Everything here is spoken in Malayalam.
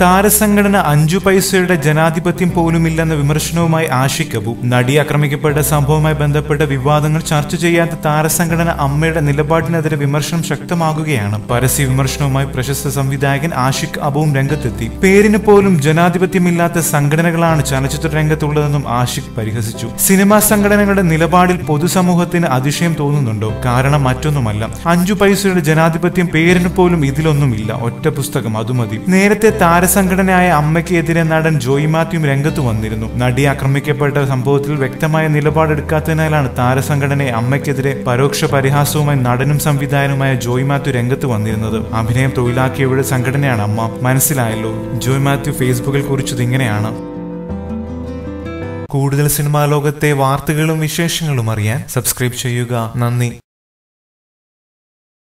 താരസംഘടന അഞ്ചു പൈസയുടെ ജനാധിപത്യം പോലുമില്ലെന്ന വിമർശനവുമായി ആഷിഖ് അബു നടി ആക്രമിക്കപ്പെട്ട സംഭവവുമായി ബന്ധപ്പെട്ട വിവാദങ്ങൾ ചർച്ച ചെയ്യാത്ത താരസംഘടന അമ്മയുടെ നിലപാടിനെതിരെ വിമർശനം ശക്തമാകുകയാണ്. പരസ്യ വിമർശനവുമായി പ്രശസ്ത സംവിധായകൻ ആഷിഖ് അബുവും രംഗത്തെത്തി. പേരിന് പോലും ജനാധിപത്യമില്ലാത്ത സംഘടനകളാണ് ചലച്ചിത്ര രംഗത്തുള്ളതെന്നും ആഷിഖ് പരിഹസിച്ചു. സിനിമാ സംഘടനകളുടെ നിലപാടിൽ പൊതുസമൂഹത്തിന് അതിശയം തോന്നുന്നുണ്ടോ? കാരണം മറ്റൊന്നുമല്ല. അഞ്ചു പൈസയുടെ ജനാധിപത്യം പേരിന് പോലും ഇതിലൊന്നുമില്ല. ഒറ്റ പുസ്തകം അതുമതി. നേരത്തെ താരസംഘടനയായ അമ്മയ്ക്കെതിരെ നടൻ ജോയി മാത്യുവും രംഗത്ത് വന്നിരുന്നു. നടി ആക്രമിക്കപ്പെട്ട സംഭവത്തിൽ വ്യക്തമായ നിലപാടെടുക്കാത്തതിനാലാണ് താരസംഘടനയെ അമ്മയ്ക്കെതിരെ പരോക്ഷ പരിഹാസവുമായി നടനും സംവിധായകനുമായ ജോയി മാത്യു രംഗത്ത് വന്നിരുന്നത്. അഭിനയം തൊഴിലാക്കിയവരുടെ സംഘടനയാണ് അമ്മ. മനസ്സിലായല്ലോ ജോയി മാത്യു ഫേസ്ബുക്കിൽ കുറിച്ചത് ഇങ്ങനെയാണ്. കൂടുതൽ സിനിമാ ലോകത്തെ വാർത്തകളും വിശേഷങ്ങളും അറിയാൻ സബ്സ്ക്രൈബ് ചെയ്യുക. നന്ദി.